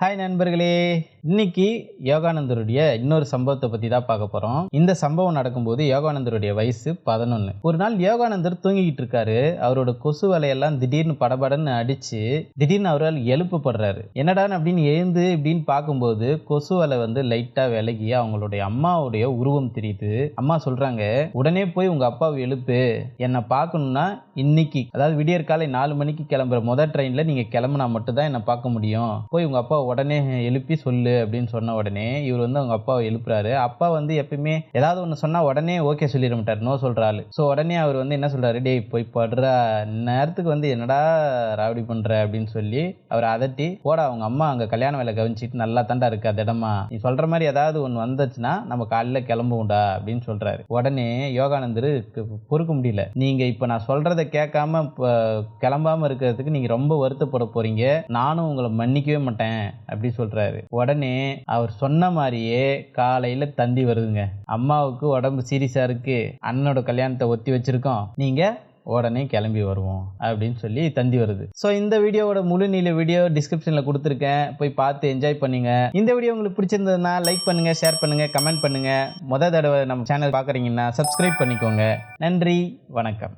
Hi நண்பர்களே. இன்னைக்கு யோகானந்தருடைய இன்னொரு சம்பவத்தை பற்றி தான் பார்க்க போகிறோம் இந்த சம்பவம் நடக்கும்போது யோகானந்தருடைய வயசு பதினொன்று ஒரு நாள் யோகானந்தர் தூங்கிக்கிட்டு இருக்காரு. அவரோட கொசு வலையெல்லாம் திடீர்னு படபடன்னு அடித்து திடீர்னு அவரால் எழுப்புப்படுறாரு என்னடான்னு அப்படின்னு எழுந்து இப்படின்னு பார்க்கும்போது கொசு வலை வந்து லைட்டாக விலகி அவங்களுடைய அம்மாவுடைய உருவம் தெரியுது. அம்மா சொல்கிறாங்க உடனே போய் உங்கள் அப்பாவை எழுப்பு. என்னை பார்க்கணுன்னா இன்னைக்கு அதாவது விடியற்காலை நாலு மணிக்கு கிளம்புற மொதல் ட்ரெயினில் நீங்கள் கிளம்புனா மட்டும்தான் என்னை பார்க்க முடியும். போய் உங்கள் அப்பா உடனே எழுப்பி சொல்லு அப்படின்னு சொன்ன உடனே இவர் வந்து அவங்க அப்பாவை எழுப்புறாரு. அப்பா வந்து எப்பயுமே ஏதாவது ஒன்று சொன்னால் உடனே ஓகே சொல்லிட மாட்டார் நோ சொல்கிறாரு ஸோ உடனே அவர் வந்து என்ன சொல்கிறாரு டேய் போய் படுறா. நேரத்துக்கு வந்து என்னடா ராவடி பண்ணுற அப்படின்னு சொல்லி அவர் அதட்டி போட அவங்க அம்மா அங்கே கல்யாண வேலை கவனிச்சிட்டு நல்லா தாண்டா இருக்கு. அது இடமா? நீ சொல்கிற மாதிரி ஏதாவது ஒன்று வந்துச்சுன்னா நம்ம காலையில் கிளம்புவோம்டா. அப்படின்னு சொல்கிறாரு உடனே யோகானந்தர் பொறுக்க முடியல. நீங்கள் இப்போ நான் சொல்கிறத கேட்காம இப்போ கிளம்பாமல் இருக்கிறதுக்கு நீங்கள் ரொம்ப வருத்தப்பட போகிறீங்க நானும் உங்களை மன்னிக்கவே மாட்டேன். அப்படி சொல்றாரு. உடனே அவர் சொன்ன மாதிரியே காலையில தந்தி வருதுங்க. அம்மாவுக்கு உடம்பு சீரியஸா இருக்கு. அண்ணனோட கல்யாணத்தை ஒத்தி வச்சிருக்கோம். நீங்க உடனே கிளம்பி வருவோம் அப்படின்னு சொல்லி தந்தி வருது. ஸோ இந்த வீடியோவோட முழு நீல வீடியோ டிஸ்கிரிப்ஷனில் கொடுத்துருக்கேன். போய் பார்த்து என்ஜாய் பண்ணுங்க. இந்த வீடியோ உங்களுக்கு பிடிச்சிருந்ததுன்னா லைக் பண்ணுங்க ஷேர் பண்ணுங்க கமெண்ட் பண்ணுங்க. முத தடவை நம்ம சேனல் பார்க்குறீங்கன்னா சப்ஸ்கிரைப் பண்ணிக்கோங்க. நன்றி வணக்கம்.